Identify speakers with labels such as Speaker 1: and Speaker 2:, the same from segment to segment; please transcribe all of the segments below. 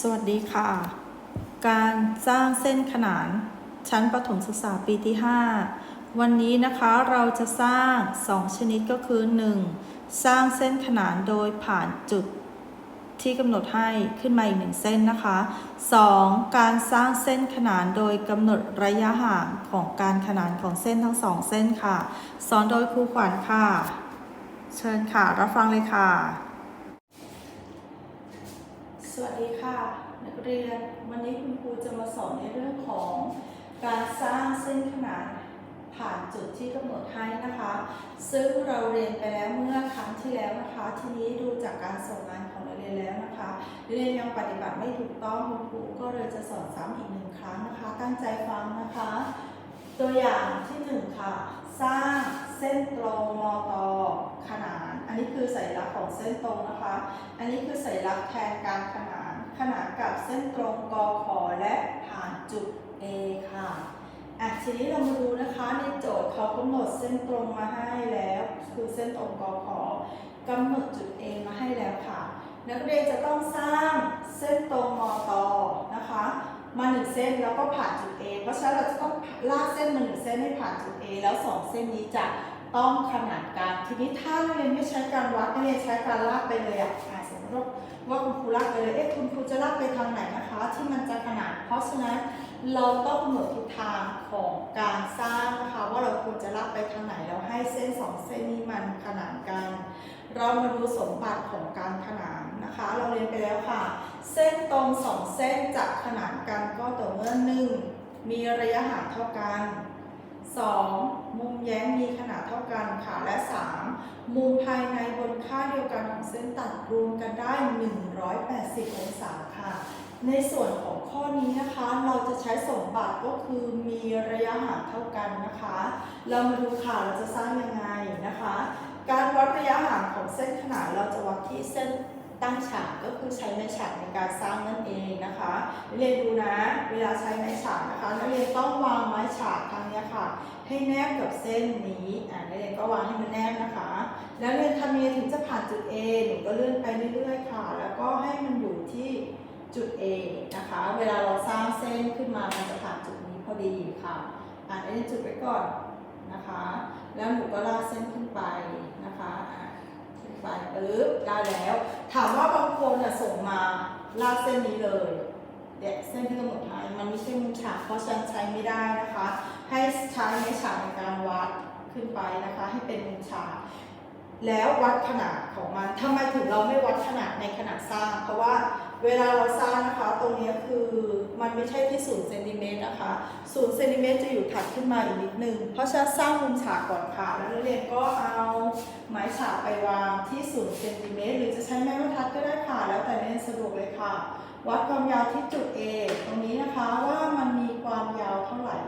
Speaker 1: สวัสดีค่ะ การสร้างเส้นขนานชั้นประถมศึกษาปีที่ 5 วันนี้นะคะเราจะสร้าง 2 ชนิดก็คือ 1. สร้างเส้นขนานโดยผ่านจุดที่กำหนดให้ขึ้นมาอีกหนึ่งเส้นนะคะ 2. การสร้างเส้นขนานโดยกำหนดระยะห่างของการขนานของเส้นทั้งสองเส้นค่ะ สอนโดยครูขวัญค่ะ เชิญค่ะ รับฟังเลยค่ะ สวัสดีค่ะ นักเรียนวันนี้คุณครูจะมาสอนในเรื่องของการสร้างเส้นขนานผ่านจุดที่กำหนดให้นะคะ ซึ่งเราเรียนไปแล้วเมื่อครั้งที่แล้วนะคะ ทีนี้ดูจากการส่งงานของนักเรียนแล้วนะคะนักเรียนยังปฏิบัติไม่ถูกต้องคุณครูก็เลยจะสอนซ้ำอีกหนึ่งครั้งนะคะ ตั้งใจฟังนะคะ ตัวอย่างที่หนึ่งค่ะ สร้างเส้นตรงมต ขนาน อันนี้คือสัญลักษณ์ของเส้นตรงนะคะ อันนี้คือสัญลักษณ์แทนการขนาน ขนานกับเส้นตรงกขอและผ่านจุด A ค่ะอะทีนี้เรามาดูนะคะในโจทย์เขากำหนดเส้นตรงมาให้แล้ว คือเส้นตรงกขอกำหนดจุด A มาให้แล้วค่ะ นักเรียนจะต้องสร้างเส้นตรงมตนะคะมาหนึ่งเส้นแล้วก็ผ่านจุด A เพราะฉะนั้นเราจะต้องลากเส้นมาหนึ่งเส้นให้ผ่านจุด A แล้วสองเส้นนี้จะ ต้องขนานกัน ทีนี้ถ้านักเรียนไม่ใช้การวัดนักเรียนใช้การลากไปเลยอะอะสมมติว่าคุณครูลากไปเลย เอ๊ะคุณครูจะลากไปทางไหนนะคะ ที่มันจะขนานเพราะฉะนั้นเราต้องกำหนดทิศทางของการสร้างนะคะว่าเราควรจะลากไปทางไหนแล้วให้เส้นสองเส้นนี้มันขนานกัน เรามาดูสมบัติของการขนานนะคะ เราเรียนไปแล้วค่ะ เส้นตรงสองเส้นจะขนานกันก็ต่อเมื่อหนึ่งมีระยะห่างเท่ากัน 2. มุมแย้งมีขนาดเท่ากันค่ะ และ 3. มุมภายในบนค่าเดียวกันของเส้นตัดรวมกันได้ 180 องศาค่ะ ในส่วนของข้อนี้นะคะ เราจะใช้สมบัติก็คือมีระยะห่างเท่ากันนะคะ เรามาดูค่ะเราจะสร้างยังไงนะคะ การวัดระยะห่างของเส้นขนานเราจะวัดที่เส้น ตั้งฉากก็คือใช้ไม้ฉากในการสร้างนั่นเองนะคะนเรียนดูนะ เวลาใช้ไม้ฉากนะคะนักเรียนต้องวางไม้ฉากทางนี้ค่ะ ให้แนบกับเส้นนี้อ่านักเรียนก็วางให้มันแนบนะคะแล้วเรียนทำยังไงถึงจะผ่านจุด A หนูก็เลื่อนไปเรื่อยๆค่ะ แล้วก็ให้มันอยู่ที่จุด A นะคะ เวลาเราสร้างเส้นขึ้นมามันจะผ่านจุดนี้พอดีค่ะอ่านเรียนจุดไว้ก่อนนะคะ แล้วหนูก็ลากเส้นขึ้นไปนะคะอะขึ้น ไปปึ๊บได้แล้ว ถามว่าบางคนน่ะส่งมาลากเส้นนี้เลยเด็กเส้นที่กำหนดให้มันไม่ใช่มุมฉากเพราะฉันใช้ไม่ได้นะคะ ให้ใช้ในฉากในการวัดขึ้นไปนะคะ ให้เป็นมุมฉาก แล้ววัดขนาดของมันทำไมถึงเราไม่วัดขนาดในขนาดสร้าง เพราะว่าเวลาเราสร้างนะคะ ตรงนี้คือมันไม่ใช่ที่ศูนย์เซนติเมตรนะคะศูนย์เซนติเมตรจะอยู่ถัดขึ้นมาอีกนิดนึง เพราะฉะนั้นสร้างมุมฉากก่อนค่ะ แล้วนักเรียนก็เอาไม้ฉากไปวางที่ศูนย์เซนติเมตรหรือจะใช้ไม้บรรทัดก็ได้ค่ะ แล้วแต่นักเรียนสะดวกเลยค่ะ วัดความยาวที่จุด A ตรงนี้นะคะว่ามันมีความยาวเท่าไหร่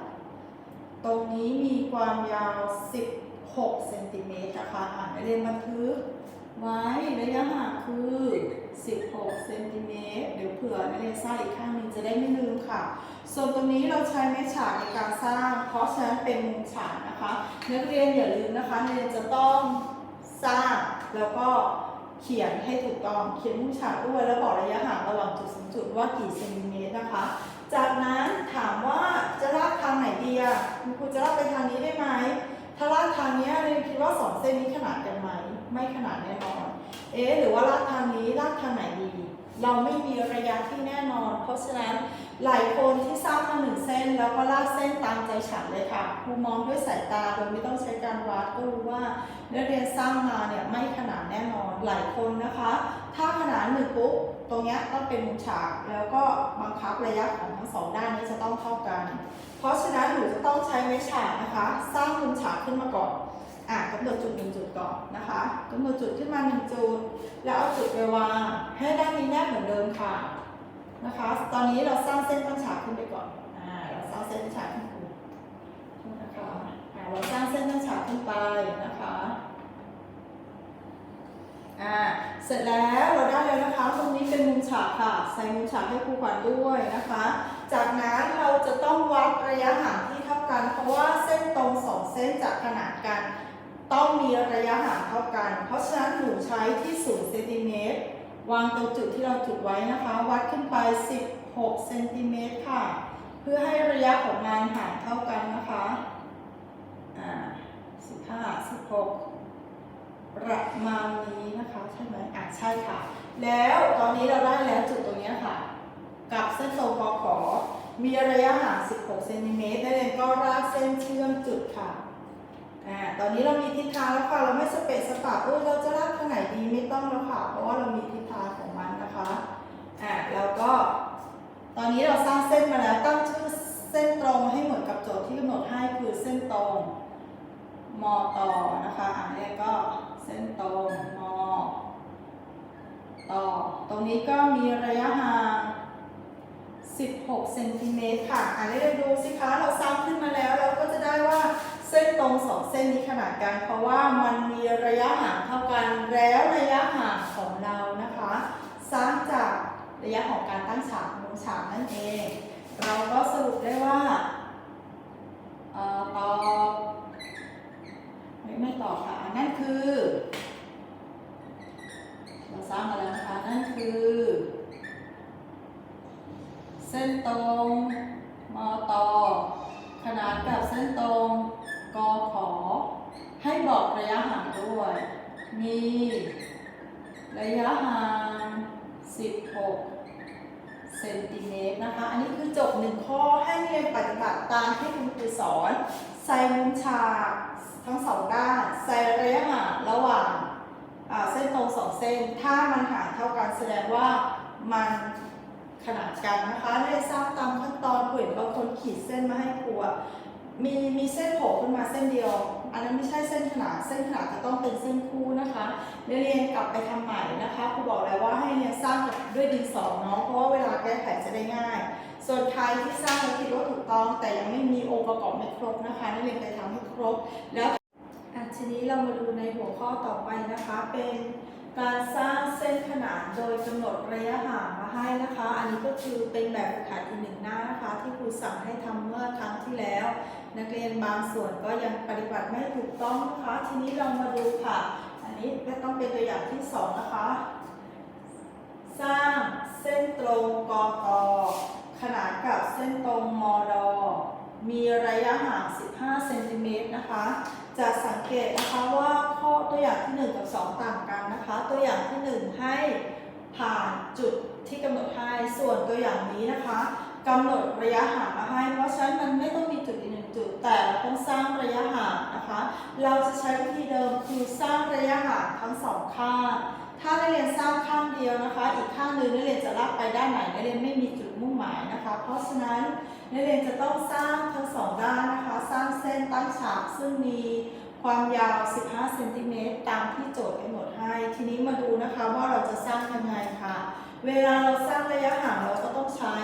Speaker 1: ตรงนี้มีความยาว 6เซนติเมตรนะคะอ่านเรียนบันทึกไว้ระยะห่างคือ 16เซนติเมตรเดี๋ยวเผื่อนักเรียนสร้างอีกข้างหนึ่งจะได้ไม่ลืมค่ะ ส่วนตรงนี้เราใช้ไม้ฉากในการสร้าง เพราะฉะนั้นเป็นมุมฉากนะคะนักเรียนอย่าลืมนะคะนักเรียนจะต้องสร้างแล้วก็เขียนให้ถูกต้องเขียนมุมฉากด้วยแล้วบอกระยะห่างระหว่างจุดสองจุดว่ากี่เซนติเมตรนะคะ จากนั้นถามว่าจะลากทางไหนดีอะคุณครูจะลากไปทางนี้ได้ไหม ถ้าลากทางนี้เรียนคิดว่าสองเส้นนี้ขนาดกันไหมไม่ขนาดแน่นอน เอ๊หรือว่าลากทางนี้ลากทางไหนดี เราไม่มีระยะที่แน่นอน เพราะฉะนั้นหลายคนที่สร้างมาหนึ่งเส้น แล้วก็ลากเส้นตามใจฉันเลยค่ะครูมองด้วยสายตาโดยไม่ต้องใช้การวัดก็รู้ว่านักเรียนสร้างมาเนี่ยไม่ขนาดแน่นอนหลายคนนะคะ ถ้าขนาดหนึ่งปุ๊บ ตรงนี้ต้องเป็นมุมฉากแล้วก็บังคับระยะของทั้งสองด้านนี้จะต้องเท่ากัน เพราะฉะนั้นหนูจะต้องใช้ไม้ฉากนะคะ สร้างมุมฉากขึ้นมาก่อนอะกำหนดจุดหนึ่งจุดก่อนนะคะกำหนดจุดขึ้นมาหนึ่งจุด แล้วเอาจุดไปวางให้ด้านนี้แนบเหมือนเดิมค่ะนะคะ ตอนนี้เราสร้างเส้นตั้งฉากขึ้นไปก่อนอ่าเราสร้างเส้นตั้งฉากขึ้นไปนะคะอ่าเราสร้างเส้นตั้งฉากขึ้นไปนะคะ อ่าเสร็จแล้วเราได้แล้วนะคะตรงนี้เป็นมุมฉากค่ะ ใส่มุมฉากให้ครูขวัญด้วยนะคะ จากนั้นเราจะต้องวัดระยะห่างที่เท่ากัน เพราะว่าเส้นตรงสองเส้นจะขนานกัน ต้องมีระยะห่างเท่ากัน เพราะฉะนั้นหนูใช้ที่0เซนติเมตรวางตรงจุดที่เราจุดไว้นะคะ วัดขึ้นไป 16เซนติเมตรค่ะ เพื่อให้ระยะของงานห่างเท่ากันนะคะอ่า15 16 ประมาณนี้นะคะใช่ไหมอะใช่ค่ะ แล้วตอนนี้เราได้แล้วจุดตรงนี้ค่ะ กับเส้นตรงกอขอมีระยะห่าง 16 เซนติเมตรได้เลยก็รากเส้นเชื่อมจุดค่ะอ่าตอนนี้เรามีทิศทางแล้วค่ะ เราไม่สเปะสปะเออเราจะลากทางไหนดีไม่ต้องแล้วค่ะ เพราะว่าเรามีทิศทางของมันนะคะอ่าแล้วก็ ตอนนี้เราสร้างเส้นมาแล้วตั้งชื่อเส้นตรงให้เหมือนกับโจทย์ที่กำหนดให้คือเส้นตรงมอต่อนะคะอ่านเรียกก็ เส้นตรงมต่อตรงนี้ก็มีระยะห่าง 16 เซนติเมตรค่ะอ่านเรียกดูสิคะ เราซ้ำขึ้นมาแล้ว เราก็จะได้ว่าเส้นตรงสองเส้นนี้ขนาดกัน เพราะว่ามันมีระยะห่างเท่ากัน แล้วระยะห่างของเรานะคะ สร้างจากระยะของการตั้งฉากมุมฉากนั่นเอง เราก็สรุปได้ว่าเอ่อตอบไม่ไม่ตอบค่ะ นั่นคือ เราสร้างมาแล้วนะคะ นั่นคือ เส้นต รงมตขนานกับเส้นตรงกขอ ให้บอกระยะห่างด้วย มี ระยะห่าง 16 เซนติเมตรนะคะ อันนี้คือจบหนึ่งข้อให้เรียนปฏิบัติตามที่คุณครูสอน ใส่มุมฉากทั้งสองด้าน ใส่ระยะห่างระหว่างเส้นตรงสองเส้น ถ้ามันห่างเท่ากันแสดงว่ามัน ขนาดกันนะคะได้ทราบตามขั้นตอนเห็นบางคนขีดเส้นมาให้ครูอะมีมีเส้นโผล่ขึ้นมาเส้นเดียว อันนั้นไม่ใช่เส้นขนาดเส้นขนาดจะต้องเป็นเส้นคู่นะคะเรียนกลับไปทำใหม่นะคะครูบอกแล้วว่าให้เรียนสร้างกับด้วยดินสอเนาะเพราะว่าเวลาแก้ไขจะได้ง่าย ส่วนใครที่สร้างแล้วคิดว่าถูกต้อง แต่ยังไม่มีองค์ประกอบไม่ครบนะคะนักเรียนไปทำให้ครบแล้วอะทีนี้เรามาดูในหัวข้อต่อไปนะคะเป็น การสร้างเส้นขนานโดยกำหนดระยะห่างมาให้นะคะ อันนี้ก็คือเป็นแบบฝึกหัดอีกหนึ่งหน้านะคะ ที่ครูสั่งให้ทำเมื่อครั้งที่แล้ว นักเรียนบางส่วนก็ยังปฏิบัติไม่ถูกต้องนะคะ ทีนี้เรามาดูค่ะ อันนี้ก็ต้องเป็นตัวอย่างที่สองนะคะ สร้างเส้นตรงกกขนานกับเส้นตรงมดมีระยะห่าง 15 เซนติเมตรนะคะ จะสังเกตนะคะว่าข้อตัวอย่างที่ 1 กับ 2 ต่างกันนะคะ ตัวอย่างที่ 1 ให้ผ่านจุดที่กำหนดให้ส่วนตัวอย่างนี้นะคะกำหนดระยะห่างมาให้ เพราะฉะนั้นมันไม่ต้องมีจุดอีกหนึ่งจุด แต่เราต้องสร้างระยะห่างนะคะ เราจะใช้วิธีเดิมคือสร้างระยะห่างทั้งสองข้างถ้านักเรียนสร้างข้างเดียวนะคะ อีกข้างหนึ่งนักเรียนจะลากไปด้านไหนนักเรียนไม่มีจุดมุ่งหมายนะคะ เพราะฉะนั้น นักเรียนจะต้องสร้างทั้งสองด้านนะคะ สร้างเส้นตั้งฉากซึ่งมีความยาว 15 เซนติเมตรตามที่โจทย์กำหนดให้ ทีนี้มาดูนะคะว่าเราจะสร้างยังไงค่ะ เวลาเราสร้างระยะห่างเราก็ต้องใช้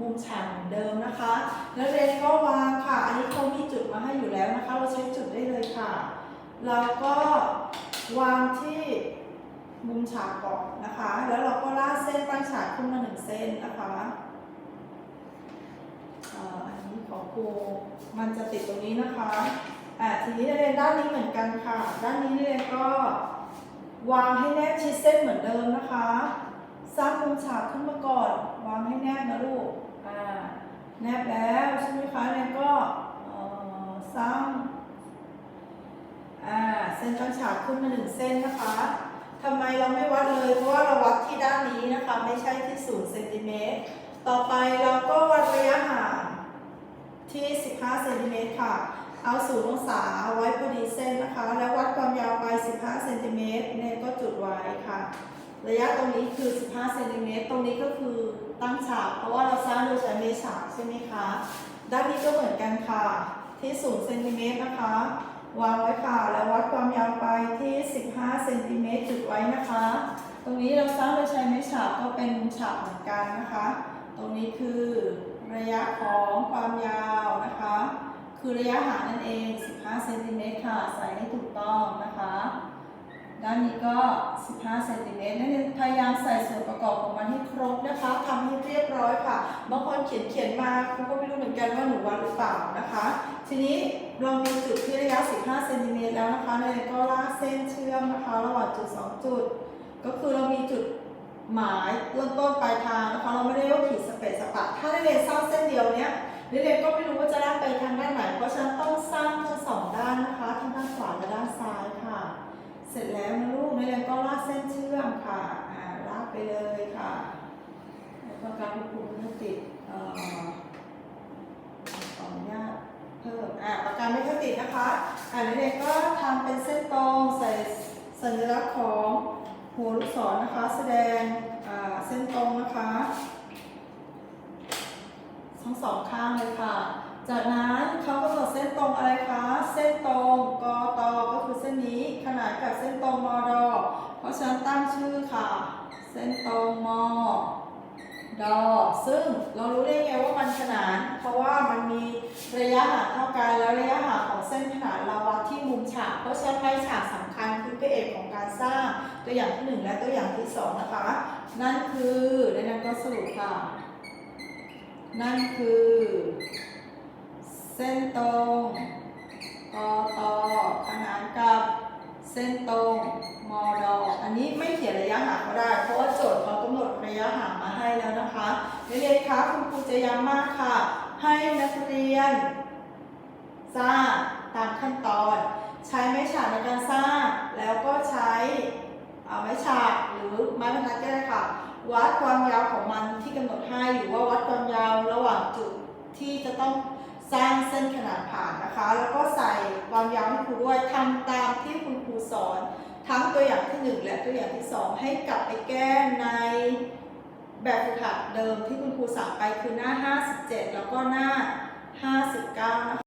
Speaker 1: มุมฉากเหมือนเดิมนะคะนักเรียนก็วางค่ะ อันนี้เขามีจุดมาให้อยู่แล้วนะคะ เราใช้จุดได้เลยค่ะ เราก็วางที่มุมฉากก่อนนะคะ แล้วเราก็ลากเส้นตั้งฉากขึ้นมาหนึ่งเส้นนะคะอ่าอันนี้ของ ครูมันจะติดตรงนี้นะคะอ่าทีนี้นักเรียนด้านนี้เหมือนกันค่ะ ด้านนี้นักเรียนก็วางให้แนบชิดเส้นเหมือนเดิมนะคะสร้างมุมฉากขึ้นมาก่อน วางให้แนบนะลูกอ่าแนบแล้วใช่ไหมคะเรียนก็สร้างอ่าเส้นตั้งฉากขึ้นมาหนึ่งเส้นนะคะทำไมเราไม่วัดเลยเพราะว่าเราวัดที่ด้านนี้นะคะ ไม่ใช่ที่0เซนติเมตรต่อไปเราก็วัดระยะห่าง ที่ 15 เซนติเมตรค่ะ เอาศูนย์องศาเอาไว้พอดีเส้นนะคะ แล้ววัดความยาวไป 15 เซนติเมตรเนี่ยก็จุดไว้ค่ะ ระยะตรงนี้คือ 15 เซนติเมตร ตรงนี้ก็คือตั้งฉาก เพราะว่าเราสร้างโดยใช้เมฉากใช่ไหมคะ ด้านนี้ก็เหมือนกันค่ะ ที่0เซนติเมตรนะคะ วางไว้ค่ะ แล้ววัดความยาวไปที่ 15 เซนติเมตรจุดไว้นะคะ ตรงนี้เราสร้างโดยใช้ไม้ฉากก็เป็นฉากเหมือนกันนะคะ ตรงนี้คือ ระยะของความยาวนะคะ คือระยะห่างนั่นเอง 15 เซนติเมตรค่ะ ใส่ให้ถูกต้องนะคะ ด้านนี้ก็ 15 เซนติเมตรนั่นเองพยายามใส่ส่วนประกอบของมันให้ครบนะคะทำให้เรียบร้อยค่ะ บางคนเขียนเขียนมาครูก็ไม่รู้เหมือนกันว่าหนูวัดหรือเปล่านะคะ ทีนี้เรามีจุดที่ระยะ 15 เซนติเมตรแล้วนะคะในก็ลากเส้นเชื่อมนะคะ ระหว่างจุด 2 จุด ก็คือเรามีจุด หมายเริ่มต้นปลายทางนะคะเราไม่ได้ว่าขีดสเปซสปะถ้านักเรียนสร้างเส้นเดียวเนี้ยนักเรียนก็ไม่รู้ว่าจะลากไปทางด้านไหน เพราะฉะนั้นต้องสร้างทั้งสองด้านนะคะทั้งด้านขวาและด้านซ้ายค่ะ เสร็จแล้วนะลูกเรียนก็ลากเส้นเชื่อมค่ะอ่าลากไปเลยค่ะแล้วก็การควบคุมไม่ติดเอ่อขออนุญาตเพิ่มอ่าประกันไม่ค่อยติดนะคะอ่านเรียนก็ทำเป็นเส้นตรงใส่สัญลักษณ์ของ หัวลูกศรนะคะแสดงเส้นตรงนะคะทั้งสองข้างเลยค่ะ จากนั้นเขากำหนดเส้นตรงอะไรคะ เส้นตรงกตก็คือเส้นนี้ขนาดกับเส้นตรงมดเพราะฉะนั้นตั้งชื่อค่ะ เส้นตรงม ดอ ซึ่งเรารู้ได้ไงว่ามันขนาน เพราะว่ามันมีระยะห่างเท่ากันแล้วระยะห่างของเส้นขนานเราวัดที่มุมฉาก เพราะฉะนั้นไฉากสำคัญคือตัวเอกของการสร้างตัวอย่างที่หนึ่งและตัวอย่างที่สองนะคะ นั่นคือในนั้นก็สรุปค่ะ นั่นคือ เส้นตรง จะย้ำมากค่ะ ให้นักเรียน สร้างตามขั้นตอน ใช้ไม้ฉากในการสร้าง แล้วก็ใช้ไม้ฉากหรือไม้บรรทัดก็ได้ค่ะ วัดความยาวของมันที่กำหนดให้หรือว่าวัดความยาวระหว่างจุดที่จะต้องสร้างเส้นขนาดผ่านนะคะ แล้วก็ใส่ความยาวให้ครูด้วยทำตามที่คุณครูสอน ทั้งตัวอย่างที่หนึ่งและตัวอย่างที่สองให้กลับไปแก้ใน แบบฝึกหัดเดิมที่คุณครูสั่งไปคือหน้า 57 แล้วก็หน้า 59 นะคะ